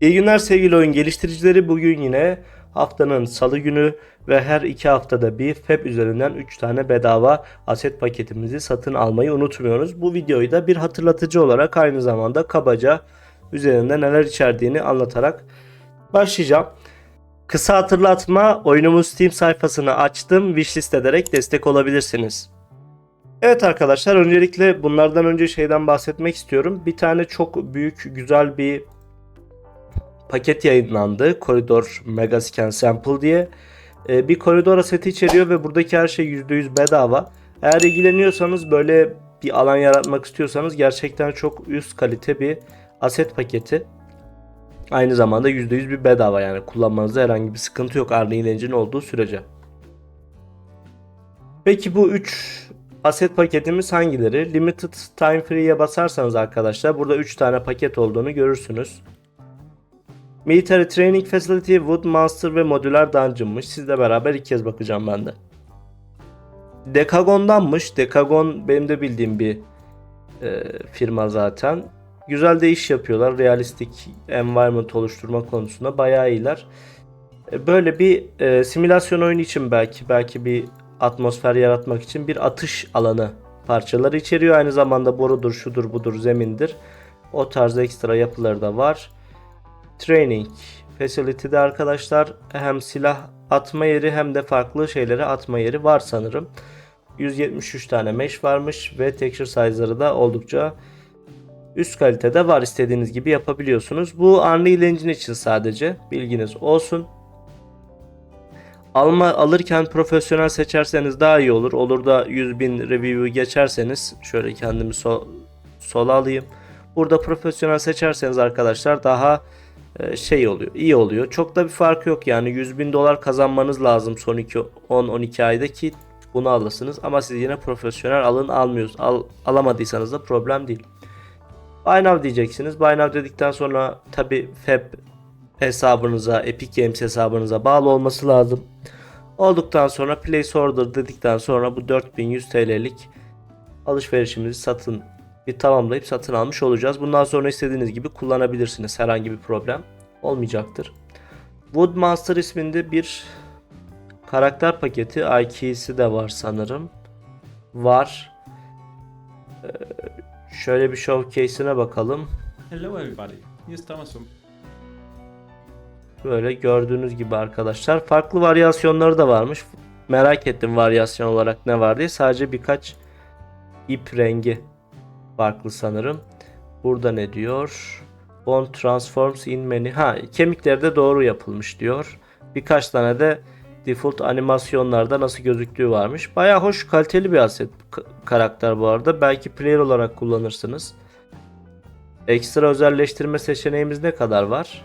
İyi günler sevgili oyun geliştiricileri. Bugün yine haftanın salı günü ve her iki haftada bir FEP üzerinden 3 tane bedava aset paketimizi satın almayı unutmuyoruz. Bu videoyu da bir hatırlatıcı olarak aynı zamanda kabaca üzerinde neler içerdiğini anlatarak başlayacağım. Kısa hatırlatma oyunumuz Steam sayfasını açtım. Wishlist ederek destek olabilirsiniz. Evet arkadaşlar öncelikle bunlardan önce şeyden bahsetmek istiyorum. Bir tane çok büyük güzel bir paket yayınlandı. Koridor Mega Scan Sample diye. Ee, bir koridor aseti içeriyor ve buradaki her şey %100 bedava. Eğer ilgileniyorsanız böyle bir alan yaratmak istiyorsanız gerçekten çok üst kalite bir aset paketi. Aynı zamanda %100 bir bedava yani kullanmanızda herhangi bir sıkıntı yok Unreal Engine olduğu sürece. Peki bu 3 aset paketimiz hangileri? Limited Time Free'ye basarsanız arkadaşlar burada 3 tane paket olduğunu görürsünüz. Military Training Facility, Wood Monster ve Modular Dungeon'mış. Sizle beraber ilk kez bakacağım ben de. Dekagon'danmış. Dekagon benim de bildiğim bir e, firma zaten. Güzel de iş yapıyorlar. Realistik environment oluşturma konusunda bayağı iyiler. E, böyle bir e, simülasyon oyunu için belki belki bir atmosfer yaratmak için bir atış alanı parçaları içeriyor. Aynı zamanda borudur, şudur, budur, zemindir. O tarz ekstra yapıları da var. Training Facility'de arkadaşlar hem silah atma yeri hem de farklı şeylere atma yeri var sanırım. 173 tane mesh varmış ve texture size'ları da oldukça üst kalitede var. İstediğiniz gibi yapabiliyorsunuz. Bu Unreal Engine için sadece bilginiz olsun. Alma alırken profesyonel seçerseniz daha iyi olur. Olur da 100.000 review'u geçerseniz şöyle kendimi sol, sola alayım. Burada profesyonel seçerseniz arkadaşlar daha şey oluyor, iyi oluyor. Çok da bir fark yok yani 100 bin dolar kazanmanız lazım son 10-12 ayda ki bunu alırsınız. Ama siz yine profesyonel alın almıyoruz. Al, alamadıysanız da problem değil. Buy now diyeceksiniz. Buy now dedikten sonra tabi FEP hesabınıza, Epic Games hesabınıza bağlı olması lazım. Olduktan sonra place order dedikten sonra bu 4100 TL'lik alışverişimizi satın bir tamamlayıp satın almış olacağız. Bundan sonra istediğiniz gibi kullanabilirsiniz. Herhangi bir problem olmayacaktır. Woodmaster isminde bir karakter paketi IK'si de var sanırım. Var. Ee, şöyle bir showcase'ine bakalım. Hello everybody, Thomas Böyle gördüğünüz gibi arkadaşlar. Farklı varyasyonları da varmış. Merak ettim varyasyon olarak ne var diye. Sadece birkaç ip rengi farklı sanırım. Burada ne diyor? Bone transforms in many. Ha kemikleri de doğru yapılmış diyor. Birkaç tane de default animasyonlarda nasıl gözüktüğü varmış. Baya hoş kaliteli bir aset karakter bu arada. Belki player olarak kullanırsınız. Ekstra özelleştirme seçeneğimiz ne kadar var?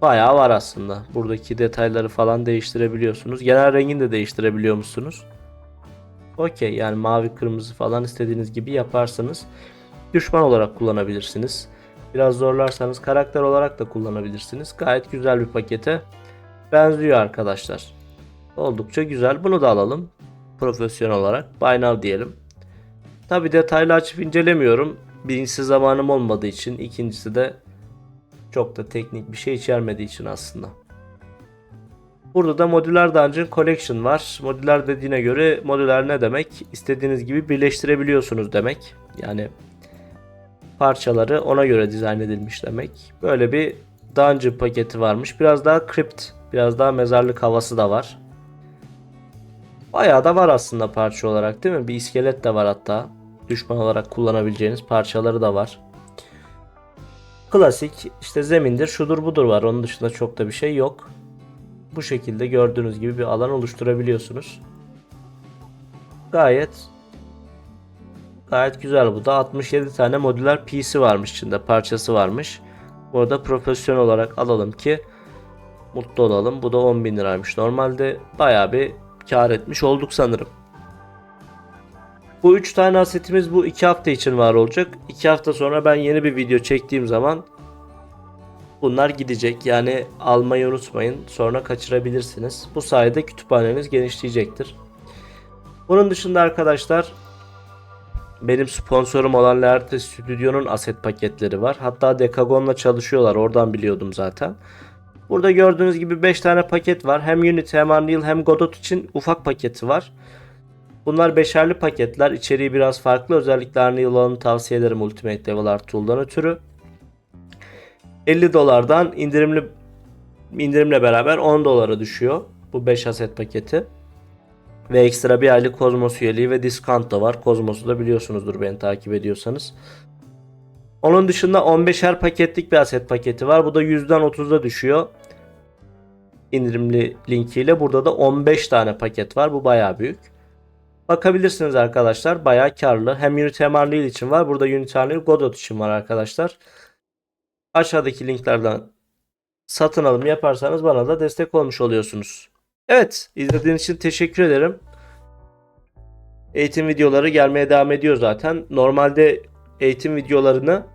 Bayağı var aslında. Buradaki detayları falan değiştirebiliyorsunuz. Genel rengini de değiştirebiliyor musunuz? Okey yani mavi kırmızı falan istediğiniz gibi yaparsınız. Düşman olarak kullanabilirsiniz. Biraz zorlarsanız karakter olarak da kullanabilirsiniz. Gayet güzel bir pakete benziyor arkadaşlar. Oldukça güzel. Bunu da alalım. Profesyonel olarak. Buy diyelim. Tabi detaylı açıp incelemiyorum. Birincisi zamanım olmadığı için. ikincisi de çok da teknik bir şey içermediği için aslında. Burada da modüler Dungeon Collection var. Modüler dediğine göre modüler ne demek? İstediğiniz gibi birleştirebiliyorsunuz demek. Yani parçaları ona göre dizayn edilmiş demek. Böyle bir Dungeon paketi varmış. Biraz daha crypt, biraz daha mezarlık havası da var. Bayağı da var aslında parça olarak değil mi? Bir iskelet de var hatta. Düşman olarak kullanabileceğiniz parçaları da var. Klasik işte zemindir şudur budur var. Onun dışında çok da bir şey yok. Bu şekilde gördüğünüz gibi bir alan oluşturabiliyorsunuz. Gayet gayet güzel bu da 67 tane modüler PC varmış içinde parçası varmış. Burada profesyonel olarak alalım ki mutlu olalım. Bu da 10 bin liraymış. Normalde baya bir kar etmiş olduk sanırım. Bu 3 tane asetimiz bu 2 hafta için var olacak. 2 hafta sonra ben yeni bir video çektiğim zaman bunlar gidecek. Yani almayı unutmayın. Sonra kaçırabilirsiniz. Bu sayede kütüphaneniz genişleyecektir. Bunun dışında arkadaşlar benim sponsorum olan Laerte Stüdyo'nun aset paketleri var. Hatta Decagon'la çalışıyorlar. Oradan biliyordum zaten. Burada gördüğünüz gibi 5 tane paket var. Hem Unity hem Unreal hem Godot için ufak paketi var. Bunlar beşerli paketler. İçeriği biraz farklı. Özellikle Unreal olanı tavsiye ederim Ultimate Level Art Tool'dan ötürü. 50 dolardan indirimli indirimle beraber 10 dolara düşüyor. Bu 5 aset paketi. Ve ekstra bir aylık Kozmos üyeliği ve discount da var. Kozmos'u da biliyorsunuzdur beni takip ediyorsanız. Onun dışında 15'er paketlik bir aset paketi var. Bu da %'den 30'a düşüyor. İndirimli linkiyle. Burada da 15 tane paket var. Bu bayağı büyük. Bakabilirsiniz arkadaşlar. Bayağı karlı. Hem Unity hem için var. Burada Unity Godot için var arkadaşlar. Aşağıdaki linklerden satın alım yaparsanız bana da destek olmuş oluyorsunuz. Evet, izlediğiniz için teşekkür ederim. Eğitim videoları gelmeye devam ediyor zaten. Normalde eğitim videolarını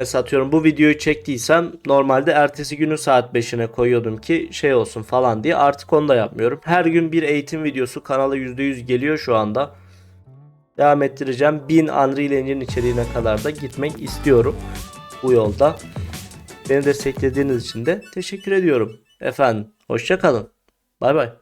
mesela atıyorum bu videoyu çektiysem normalde ertesi günün saat 5'ine koyuyordum ki şey olsun falan diye. Artık onu da yapmıyorum. Her gün bir eğitim videosu kanala %100 geliyor şu anda. Devam ettireceğim. 1000 Unreal Engine içeriğine kadar da gitmek istiyorum bu yolda. Beni desteklediğiniz için de teşekkür ediyorum. Efendim hoşça kalın. Bay bay.